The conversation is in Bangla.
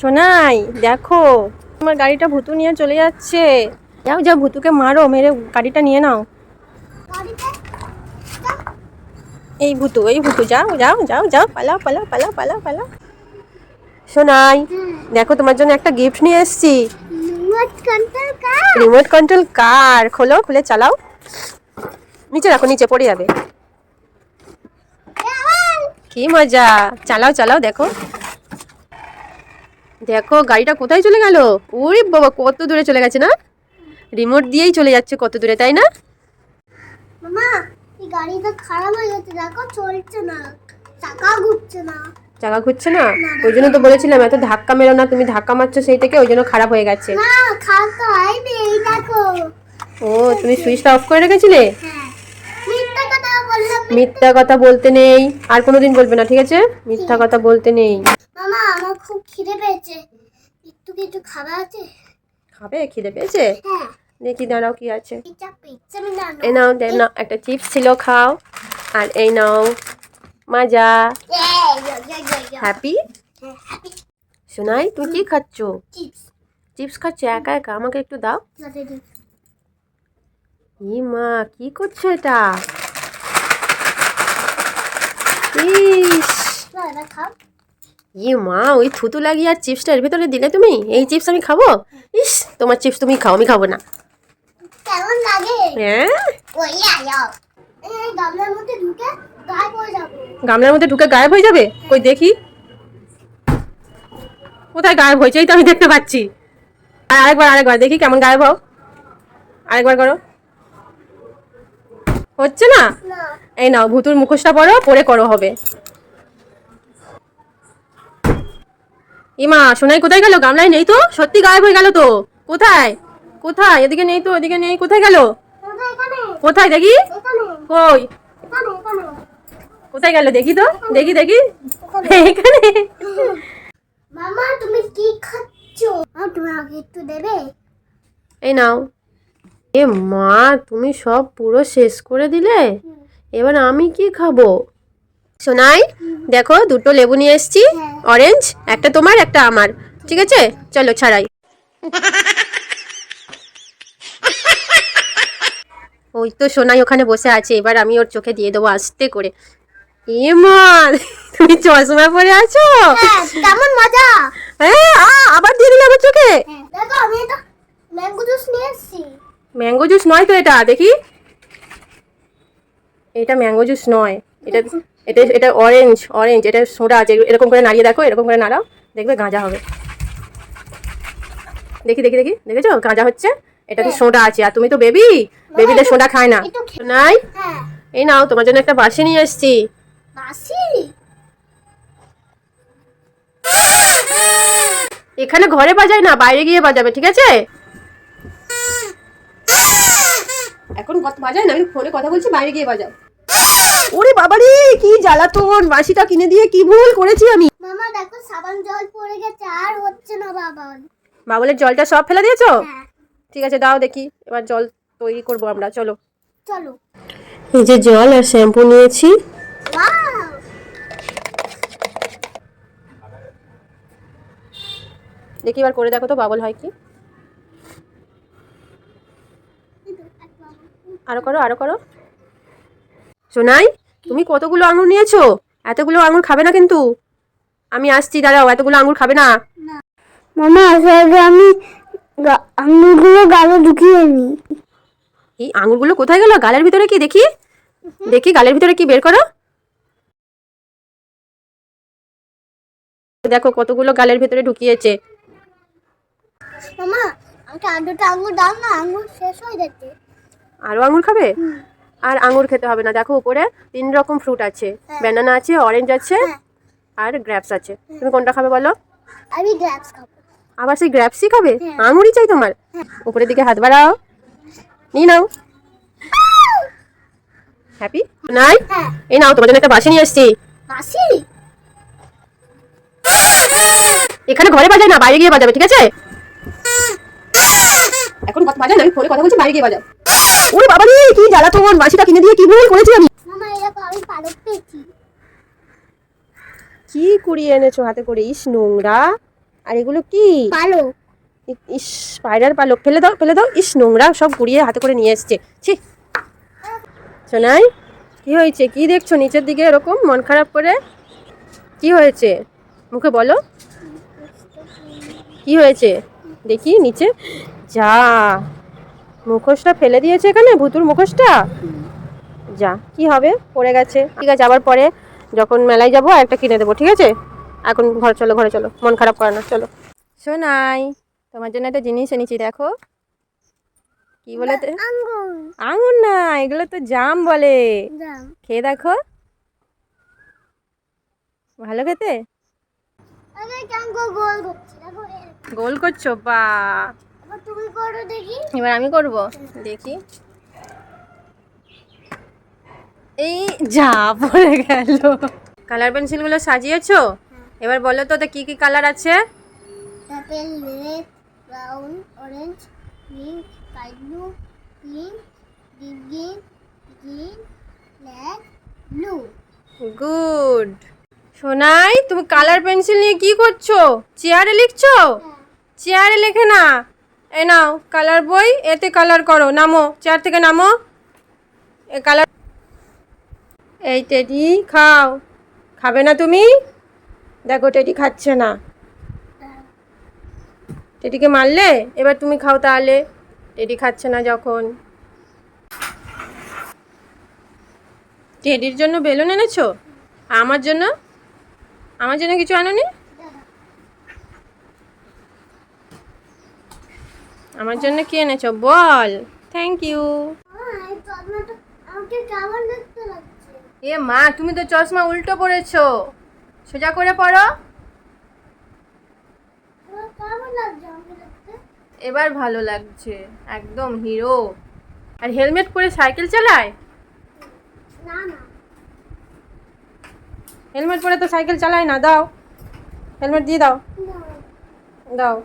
সোনাই, দেখো, তোমার গাড়িটা ভুতু নিয়ে চলে যাচ্ছে। যাও যাও, ভুতুকে মারো, মেরে গাড়িটা নিয়ে নাও। এই ভুতু এই ভুতু, যাও যাও যাও যাও, পালাও পালাও পালাও পালাও পালাও। সোনাই, দেখো, তোমার জন্য একটা গিফট নিয়ে এসেছি। রিমোট কন্ট্রোল কার খোলো, খুলে চালাও। নিচে রাখো, নিচে পড়ে যাবে। কি মজা, চালাও চালাও, দেখো। দেখো গাড়িটা কোথায় চলে গেল? ওরে বাবা কত দূরে চলে গেছে না? রিমোট দিয়েই চলে যাচ্ছে কত দূরে তাই না? মামা এই গাড়িটা খারাপ হয়ে গেছে দেখো চলছে না। চাকা ঘুরছে না। চাকা ঘুরছে না? ওই জন্য তো বলেছিলাম এত ধাক্কা মেরো না তুমি ধাক্কা মারছো সেই থেকে ওই জন্য খারাপ হয়ে গেছে। না খারাপ হয়নি এই দেখো। ও তুমি সুইচটা অফ করে রেখেছিলে? হ্যাঁ। মিথ্যা কথা বলতে নেই। আর কোনোদিন বলবে না ঠিক আছে? মিথ্যা কথা বলতে নেই। মামা আমার খুব খিদে পেয়েছে। একটু কিছু খাবার আছে? খাবে? খিদে পেয়েছে? হ্যাঁ। দেখি দাঁড়াও কি আছে। এই নাও নাও একটা চিপস ছিল খাও। আর এই নাও মাজা। হ্যাপি শোনাই তুমি কি খাচ্ছ? চিপস। চিপস খাচ্ছ? একা একা? আমাকে একটু দাও। ই মা কি করছ এটা? ইস। খাও। মা ওই থুতু লাগিয়ে আর চিপসটা এর ভিতরে দিলে তুমি? এই চিপস আমি খাব? ইস তোমার চিপস তুমি খাও আমি খাব না। কেমন লাগে? হ্যাঁ? ওই আয় গামলার মধ্যে ঢুকে গায়ে পড়ে যাব। গামলার মধ্যে ঢুকে গায়েব হয়ে যাবে? কই দেখি। কোথায় গায়েব হয়েছে? এই তো আমি দেখতে পাচ্ছি। আর আরেকবার আরেকবার দেখি কেমন গায়েব হও। আরেকবার করো। হচ্ছে না? এই নাও ভুতুর মুখোশটা পরো পরে করো হবে। ইমা সোনাই কোথায় গেল? গামলায় নেই তো? সত্যি গায়েব হয়ে গেল তো? কোথায়? কোথায়? এদিকে নেই তো এদিকে নেই। কোথায় গেল? কোথায় দেখি? কই? কোথায় গেল? দেখি তো। দেখি দেখি। এখানে। মামা তুমি কি খাচ্ছ? আর তুমি আগে একটু দেবে? এই নাও। এ মা তুমি সব পুরো শেষ করে দিলে? এবার আমি কি খাব? সোনাই দেখো দুটো লেবু নিয়ে এসেছি। অরেঞ্জ একটা তোমার একটা আমার। ঠিক আছে? চলো ছাড়াই। ওই তো সোনাই ওখানে বসে আছে। এবার আমি ওর চোখে দিয়ে দেবো আস্তে করে। এ মা তুমি চশমা পরে আছো? হ্যাঁ কেমন মজা? হ্যাঁ আ, আবার দিয়ে দিলে আমার চোখে হ্যাঁ দেখো আমি এটা ম্যাঙ্গো জুস নিয়ে এসেছি ম্যাঙ্গো জুস নয় তো এটা দেখি। এটা ম্যাঙ্গো জুস নয়। এটা এটা এটা অরেঞ্জ অরেঞ্জ এটা সোডা আছে এরকম করে নাড়িয়ে দেখো এরকম করে নাড়াও দেখবে গাঁজা হবে। দেখি দেখি দেখি দেখেছ? গাঁজা হচ্ছে। এটাতে সোডা আছে আর তুমি তো বেবি বেবিদের সোডা খায় না। নাই? হ্যাঁ। এই নাও তোমার জন্য একটা বাসি নিয়ে এসেছি। বাসি? এখানে ঘরে বাজায় না বাইরে গিয়ে বাজাবে ঠিক আছে? এখন কত বাজায় না আমি ফোনে কথা বলছি বাইরে গিয়ে বাজাও। ওরে বাবারে কি জ্বালাতন বাঁশিটা কিনে দিয়ে কি ভুল করেছি আমি? মামা দেখো সাবান জল পড়ে গেছে আর হচ্ছে না বাবা বাবলের জলটা সব ফেলে দিয়েছ? হ্যাঁ। ঠিক আছে দাও দেখি এবার জল তৈরি করব আমরা চলো। চলো। এই যে জল আর শ্যাম্পু নিয়েছি। দেখি এবার করে দেখো তো বাবল হয় কি? আরও করো আরও করো। সোনাই তুমি কতগুলো আঙুর নিয়েছো? এতগুলো আঙুর খাবে না কিন্তু। আমি আসছি দাঁড়াও এতগুলো আঙুর খাবে না। মামা আসলে আমি আঙুরগুলো গালে ঢুকিয়ে নি। এই আঙুরগুলো কোথায় গেল? গালের ভিতরে কি? দেখি। দেখি গালের ভিতরে কি? বের করো। দেখো কতগুলো গালের ভিতরে ঢুকিয়েছে। মামা আমাকে আর দুটো আঙুর দাও না আঙুর শেষ হয়ে যাচ্ছে। আরও আঙুর খাবে? আর আঙুর খেতে হবে না। দেখো উপরে তিন রকম ফ্রুট আছে। হ্যাঁ। ব্যানানা আছে অরেঞ্জ আছে হ্যাঁ। আর গ্র্যাপস আছে। তুমি কোনটা খাবে বলো? আমি গ্রাপস খাব। আবার সেই গ্র্যাপসই খাবে? হ্যাঁ। আঙুরই চাই তোমার। উপরের দিকে হাত বাড়াও। নিয়ে নাও। হ্যাপি নাই? হ্যাঁ। এই নাও তোমার জন্য একটা বাসি নিয়ে এসেছি। বাসি? এখানে ঘরে বাজায় না বাইরে গিয়ে বাজাবে ঠিক আছে? এখন কথা বাজায় না আমি ফোনে কথা বলছি বাইরে গিয়ে বাজাও। ওরে বাবা রে কি জ্বালাতন বাসিটা কিনে দিয়ে কি ভুল করেছি আমি? পালক কি কুড়িয়ে এনেছো হাতে করে? ইস নোংরা। আর এগুলো কি? পালো ই- ইস স্পাইডার পালক। ফেলে দাও ফেলে দাও। ইস নোংরা সব কুড়িয়ে হাতে করে নিয়ে এসছে। ছি। শোনাই কি হয়েছে? কি দেখছ নিচের দিকে এরকম? মন খারাপ করে? কি হয়েছে? মুখে বলো। কি হয়েছে? দেখি নিচে? যা। মুখোশটা ফেলে দিয়েছে এখানে ভুতুর মুখোশটা? যা কি হবে? পড়ে গেছে। ঠিক আছে আবার পরে যখন মেলায় যাব একটা কিনে দেবো ঠিক আছে? এখন ঘরে চলো ঘরে চলো মন খারাপ করে না চলো। শোনাই তোমার জন্য একটা জিনিস এনেছি দেখো। কি বলে আঙুর না এগুলো তো জাম বলে। খেয়ে দেখো। ভালো খেতে? গোল করছে বা তুমি করো দেখি। এবার আমি করব? দেখি। এই যা পড়ে গেল। কালার পেন্সিলগুলো সাজিয়েছো? এবার বলো তো কি কি কালার আছে? Purple red brown orange sky blue pink deep green green black blue good Sonai তুমি কালার পেন্সিল নিয়ে কি করছ? চেয়ারে লিখছো? চেয়ারে লেখে না। এ নাও কালার বই, এতে কালার করো, নামো চেয়ার থেকে নামো। এ কালার এই টেডি খাও। খাবে না তুমি? দেখো টেডি খাচ্ছে না। টেডিকে মারলে? এবার তুমি খাও তাহলে। টেডি খাচ্ছে না যখন। টেডির জন্য বেলুন এনেছো? আমার জন্য? আমার জন্য কিছু আনোনি? আমার জন্য কি এনেছো? বল। থ্যাংক ইউ এ মা তুমি তো চশমা উল্টো পড়েছো সোজা করে পড়ো এবার ভালো লাগছে। একদম হিরো। আর হেলমেট পরে সাইকেল চালায়? না না। হেলমেট পরে তো সাইকেল চালায় না দাও। হেলমেট দিয়ে দাও। দাও।